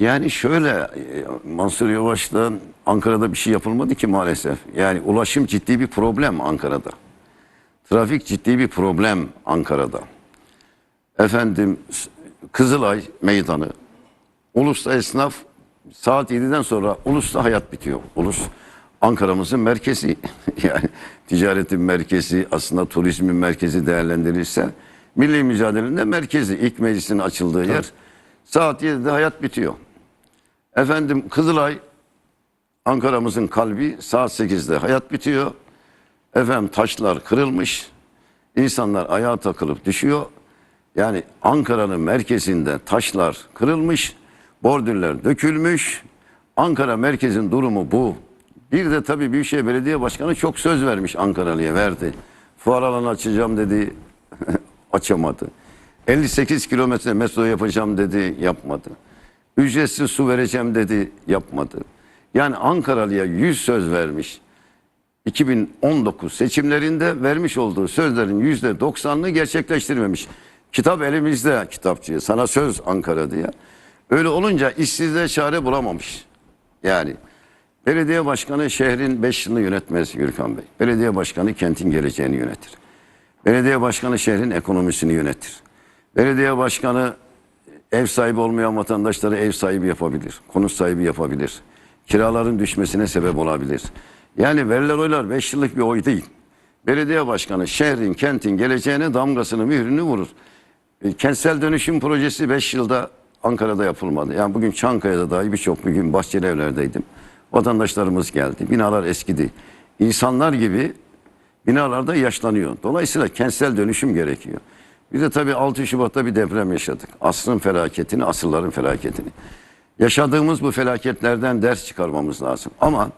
Yani şöyle e, Mansur Yavaş'tan Ankara'da bir şey yapılmadı ki maalesef. Yani ulaşım ciddi bir problem Ankara'da. Trafik ciddi bir problem Ankara'da. Efendim Kızılay meydanı. Ulus'ta esnaf saat 7'den sonra Ulus'ta hayat bitiyor. Ulus Ankara'mızın merkezi. yani ticaretin merkezi aslında turizmin merkezi değerlendirilirse milli mücadelenin de merkezi. ilk meclisin açıldığı yer. Saat 7'de hayat bitiyor. Efendim Kızılay Ankara'mızın kalbi saat 8'de hayat bitiyor. Efendim taşlar kırılmış. İnsanlar ayağa takılıp düşüyor. Yani Ankara'nın merkezinde taşlar kırılmış. Bordürler dökülmüş. Ankara merkezin durumu bu. Bir de tabii Büyükşehir Belediye Başkanı çok söz vermiş Ankaralı'ya verdi. Fuar alanı açacağım dedi. açamadı. 58 kilometre metro yapacağım dedi. Yapmadı. Ücretsiz su vereceğim dedi. Yapmadı. Yani Ankaralı'ya 100 söz vermiş. 2019 seçimlerinde vermiş olduğu sözlerin yüzde 90'ını gerçekleştirmemiş. Kitap elimizde kitapçı. Sana söz Ankara diye. Öyle olunca işsizliğe çare bulamamış. Yani belediye başkanı şehrin 5 yılını yönetmez Gürkan Bey. Belediye başkanı kentin geleceğini yönetir. Belediye başkanı şehrin ekonomisini yönetir. Belediye başkanı ev sahibi olmayan vatandaşları ev sahibi yapabilir. Konut sahibi yapabilir. Kiraların düşmesine sebep olabilir. Yani verilen oylar 5 yıllık bir oy değil. Belediye başkanı şehrin, kentin geleceğine damgasını, mührünü vurur. E, Kentsel dönüşüm projesi 5 yılda Ankara'da yapılmadı. Yani bugün Çankaya'da dahi birçok bir gün bahçeli evlerdeydim. Vatandaşlarımız geldi. Binalar eskidi. İnsanlar gibi binalarda yaşlanıyor. Dolayısıyla kentsel dönüşüm gerekiyor. Bir de tabii 6 Şubat'ta bir deprem yaşadık. Asrın felaketini, asırların felaketini. Yaşadığımız bu felaketlerden ders çıkarmamız lazım. Ama